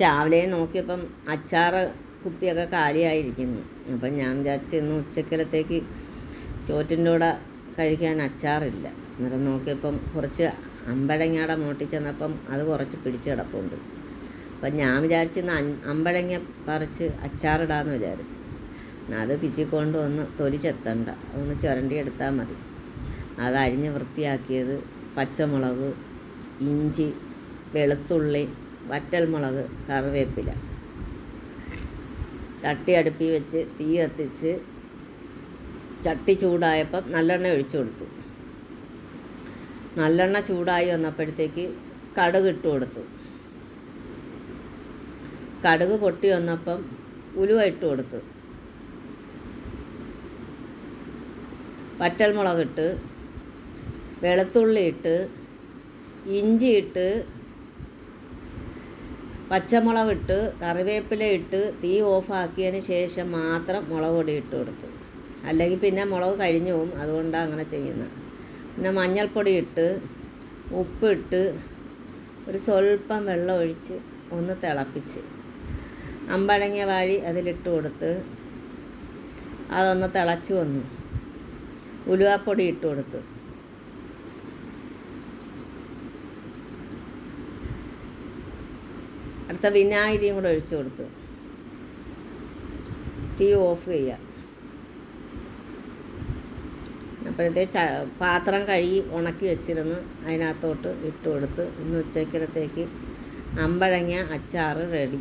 രാവിലെ നോക്കിയപ്പം അച്ചാറ് കുപ്പിയൊക്കെ കാലിയായിരിക്കുന്നു. അപ്പം ഞാൻ വിചാരിച്ചു ഇന്ന് ഉച്ചക്കലത്തേക്ക് ചോറ്റിന്റെ കൂടെ കഴിക്കാൻ അച്ചാറില്ല. എന്നിട്ട് നോക്കിയപ്പം കുറച്ച് അമ്പഴങ്ങയുടെ മൂട്ടിൽ ചെന്നപ്പം അത് കുറച്ച് പിടിച്ച് കിടപ്പുണ്ട്. അപ്പം ഞാൻ വിചാരിച്ചു ഇന്ന് അമ്പഴങ്ങ പറിച്ച് അച്ചാറിടാമെന്ന് വിചാരിച്ചു. അത് പിച്ചിക്കൊണ്ട് ഒന്ന് തൊലിച്ചെത്തണ്ട. ഒന്ന് ചുരണ്ടി എടുത്താൽ മതി. അത് അരിഞ്ഞ് വൃത്തിയാക്കിയത് പച്ചമുളക് ഇഞ്ചി വെളുത്തുള്ളി വറ്റൽമുളക് കറിവേപ്പില. ചട്ടി അടുപ്പി വെച്ച് തീ കത്തിച്ച് ചട്ടി ചൂടായപ്പം നല്ലെണ്ണ ഒഴിച്ചു കൊടുത്തു. നല്ലെണ്ണ ചൂടായി വന്നപ്പോഴത്തേക്ക് കടുക് ഇട്ട് കൊടുത്തു. കടുക് പൊട്ടി വന്നപ്പം ഉലുവ ഇട്ട് കൊടുത്തു. വറ്റൽ മുളകിട്ട് വെളുത്തുള്ളി ഇട്ട് ഇഞ്ചി ഇട്ട് പച്ചമുളക് ഇട്ട് കറിവേപ്പില ഇട്ട് തീ ഓഫാക്കിയതിന് ശേഷം മാത്രം മുളക് പൊടി ഇട്ട് കൊടുത്തു. അല്ലെങ്കിൽ പിന്നെ മുളക് കഴിഞ്ഞു പോകും. അതുകൊണ്ടാണ് അങ്ങനെ ചെയ്യുന്നത്. പിന്നെ മഞ്ഞൾപ്പൊടി ഇട്ട് ഉപ്പിട്ട് ഒരു സ്വല്പം വെള്ളം ഒഴിച്ച് ഒന്ന് തിളപ്പിച്ച്. അമ്പഴങ്ങിയ വാഴി അതിലിട്ട് കൊടുത്ത് അതൊന്ന് തിളച്ച് വന്നു. ഉലുവാപ്പൊടി ഇട്ട് കൊടുത്തു. അടുത്ത വിനാഗിരിയും കൂടെ ഒഴിച്ചു കൊടുത്തു. തീ ഓഫ് ചെയ്യുക അപ്പോഴത്തെ ച പാത്രം കഴുകി ഉണക്കി വെച്ചിരുന്ന് അതിനകത്തോട്ട് ഇട്ട് കൊടുത്ത് ഇന്ന് ഉച്ചക്കലത്തേക്ക് അമ്പഴങ്ങ അച്ചാറ് റെഡി